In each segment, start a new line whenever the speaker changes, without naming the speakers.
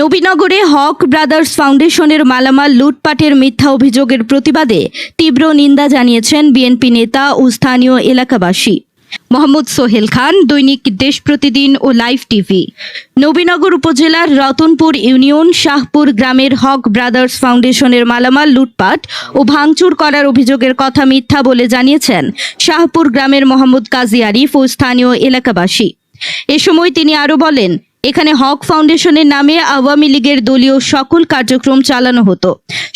নবীনগরে হক brothers ফাউন্ডেশনের মালামাল লুটপাটের মিথ্যা অভিযোগের প্রতিবাদে তীব্র নিন্দা জানিয়েছেন বিএনপি নেতা ও স্থানীয় এলাকাবাসী। মোহাম্মদ সোহেল খান, দৈনিক দেশ প্রতিদিন ও লাইভ টিভি। নবীনগর উপজেলার রতনপুর ইউনিয়ন শাহপুর গ্রামের হক ব্রাদার্স ফাউন্ডেশনের মালামাল লুটপাট ও ভাঙচুর করার অভিযোগের কথা মিথ্যা বলে জানিয়েছেন শাহপুর গ্রামের মোহাম্মদ কাজী আরিফ ও স্থানীয় এলাকাবাসী। এ সময় তিনি আরও বলেন এখানে হক ফাউন্ডেশনের নামে আওয়ামী লীগের দলীয় সকল কার্যক্রম চালানো হতো।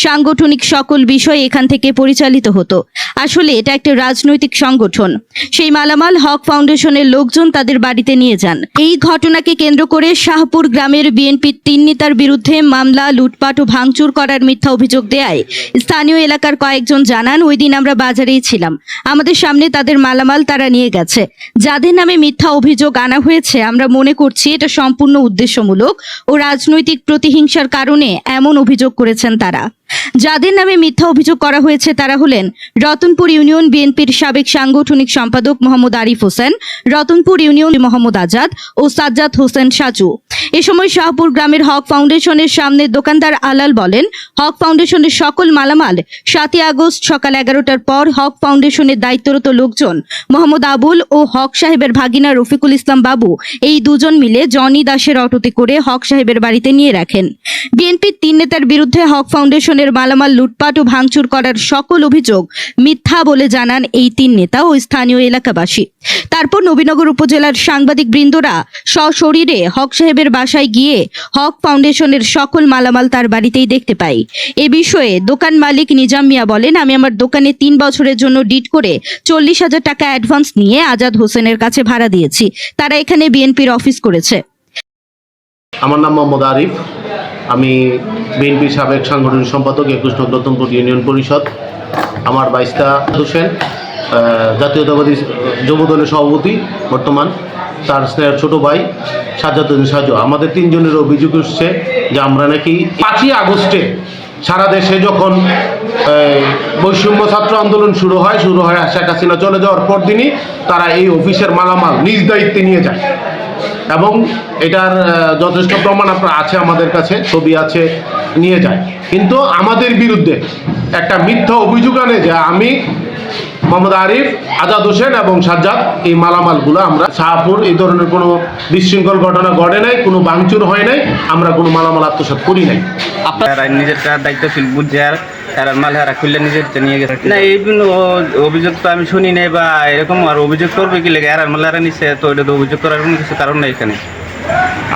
সাংগঠনিক সকল বিষয় এখান থেকে পরিচালিত হতো। আসলে এটা একটা রাজনৈতিক সংগঠন। সেই মালামাল হক ফাউন্ডেশনের লোকজন তাদের বাড়িতে নিয়ে যান। এই ঘটনাকে কেন্দ্র করে শাহপুর গ্রামের বিএনপির তিন নেতার বিরুদ্ধে মামলা, লুটপাট ও ভাঙচুর করার মিথ্যা অভিযোগ দেয় স্থানীয় এলাকার কয়েকজন জানান, ওই দিন আমরা বাজারেই ছিলাম। আমাদের সামনে তাদের মালামাল তারা নিয়ে গেছে। যাদের নামে মিথ্যা অভিযোগ আনা হয়েছে, আমরা মনে করছি এটা সম্পূর্ণ উদ্দেশ্যমূলক ও রাজনৈতিক প্রতিহিংসার কারণে এমন অভিযোগ করেছেন তারা। যাদের নামে মিথ্যা অভিযোগ করা হয়েছে তারা হলেন রতনপুর ইউনিয়ন বিএনপির সাবেক সাংগঠনিক সম্পাদক মোহাম্মদ আরিফ হোসেন, রতনপুর ইউনিয়ন মোহাম্মদ আজাদ ও সাজ্জাদ হোসেন সাজু। এ সময় শাহপুর গ্রামের হক ফাউন্ডেশনের সামনে দোকানদার আলাল বলেন, হক ফাউন্ডেশনের সকল মালামাল সাতই আগস্ট সকাল এগারোটার পর হক ফাউন্ডেশনের দায়িত্বরত লোকজন মোহাম্মদ আবুল ও হক সাহেবের ভাগিনা রফিকুল ইসলাম বাবু এই দুজন মিলে জনি দাসের অটোতে করে হক সাহেবের বাড়িতে নিয়ে রাখেন। বিএনপির তিন নেতার বিরুদ্ধে হক ফাউন্ডেশনের মালামাল লুটপাট ও ভাঙচুর করার সকল অভিযোগ মিথ্যা বলে জানান এই তিন নেতা ও স্থানীয় এলাকাবাসী। তারপর নবীনগর উপজেলার সাংবাদিক বৃন্দরা সশরীরে হক সাহেবের বাসায় গিয়ে হক ফাউন্ডেশনের সকল মালামাল তার বাড়িতেই দেখতে পাই এ বিষয়ে দোকান মালিক নিজাম মিয়া বলেন, আমি আমার দোকানে তিন বছরের জন্য ডিট করে চল্লিশ হাজার টাকা অ্যাডভান্স নিয়ে আজাদ হোসেনের কাছে ভাড়া দিয়েছি। তারা এখানে বিএনপির অফিস করেছে।
আমার নাম মোহাম্মদ আরিফ। আমি বিএনপির সাবেক সাংগঠনিক সম্পাদক একুশ নং রতনপুর ইউনিয়ন পরিষদ। আমার বাইশটা হোসেন জাতীয়তাবাদী যুব দলের সভাপতি বর্তমান, তার স্নেহের ছোট ভাই সাজ্জাদুদ্দিন সাজু। আমাদের তিনজনের অভিযোগ এসছে যে আমরা নাকি পাঁচই আগস্টে সারা দেশে যখন বৈষম্য ছাত্র আন্দোলন শুরু হয় শুরু হয় শেখ হাসিনা চলে যাওয়ার পর দিনই তারা এই অফিসের মালামাল নিজ দায়িত্বে নিয়ে যায়। এবং এটার যথেষ্ট প্রমাণ আপনার আছে আমাদের কাছে, ছবি আছে, নিয়ে যায়। কিন্তু আমাদের বিরুদ্ধে একটা মিথ্যা অভিযোগ আনে যে আমি মোহাম্মদ আরিফ আজাদ হোসেন এবং সাজ্জাদ এই মালামালগুলো আমরা শাহপুর এই ধরনের কোনো বিশৃঙ্খল ঘটনা ঘটে নাই কোনো ভাঙচুর হয় নাই আমরা কোনো মালামাল আত্মসাৎ করি নাই।
এরা নিজের বুঝছে আর এরা মাল হারা খুললে নিজের নিয়ে গেছে। না এই অভিযোগ তো আমি শুনি নাই বা এরকম আর অভিযোগ করবে কি লেগে? আর মাল হারা নিচ্ছে তো এটা তো অভিযোগ করার কোনো কিছু কারণ নেই এখানে।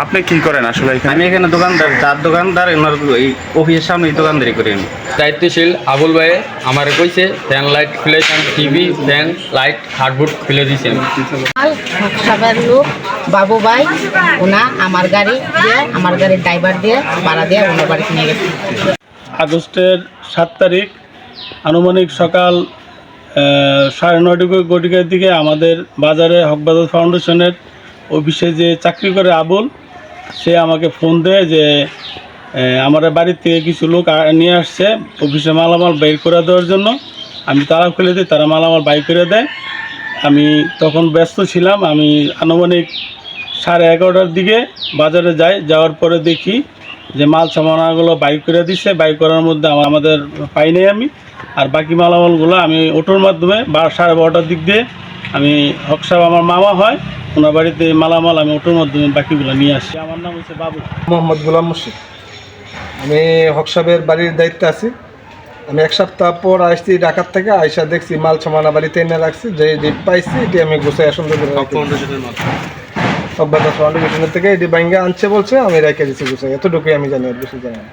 আপনি কি করেন আসলে এখানে?
আমি এখানে দোকানদার চার দোকানদার এনার এই অফিসের সামনে দোকানদারি করি আমি।
দায়িত্বশীল আবুল ভাই আমার কইছে ফ্যান লাইট খুলে টিভি ফ্যান লাইট হার্ডবোর্ড খুলে দিয়েছে
আর সবার লোক বাবু ভাই ওনা আমার গাড়ি দিয়ে আমার গাড়ির ড্রাইভার দিয়ে ভাড়া দিয়ে ওনার বাড়িতে নিয়ে গেছে।
আগস্টের সাত তারিখ আনুমানিক সকাল সাড়ে নয়টা গটিকার দিকে আমাদের বাজারে হকবাজার ফাউন্ডেশনের অফিসে যে চাকরি করে আবুল, সে আমাকে ফোন দেয় যে আমার বাড়ির থেকে কিছু লোক নিয়ে আসছে অফিসে মালামাল বের করে দেওয়ার জন্য। আমি তারা খুলে দিই, তারা মালামাল বাই করে দেয়। আমি তখন ব্যস্ত ছিলাম, আমি আনুমানিক সাড়ে এগারোটার দিকে বাজারে যাই, যাওয়ার পরে দেখি যে মাল সামানাগুলো বাইক করে দিছে। বাইক করার মধ্যে আমা- আমাদের পাই নাই আমি। আর বাকি মালামালগুলো আমি অটোর মাধ্যমে বা সাড়ে বারোটার দিক দিয়ে আমি হক সাহেব আমার মামা হয় ওনার বাড়িতে মালামাল আমি অটোর মাধ্যমে বাকিগুলো নিয়ে আসি। আমার নাম হচ্ছে বাবু।
মোহাম্মদ গোলাম মুর্শিদ। আমি হক সাহেবের বাড়ির দায়িত্বে আছি। আমি এক সপ্তাহ পর আসছি ঢাকার থেকে আইসা দেখছি মাল সামানা বাড়িতে এনে রাখছি। যে ডিপ পাইছি এটি আমি গুছাই সুন্দর করে ফাউন্ডেশনের থেকে এটি বাইঙ্গা আনছে বলছে আমি রেখে দিচ্ছি গুছাই এতটুকুই আমি জানি আর বেশি জানি না।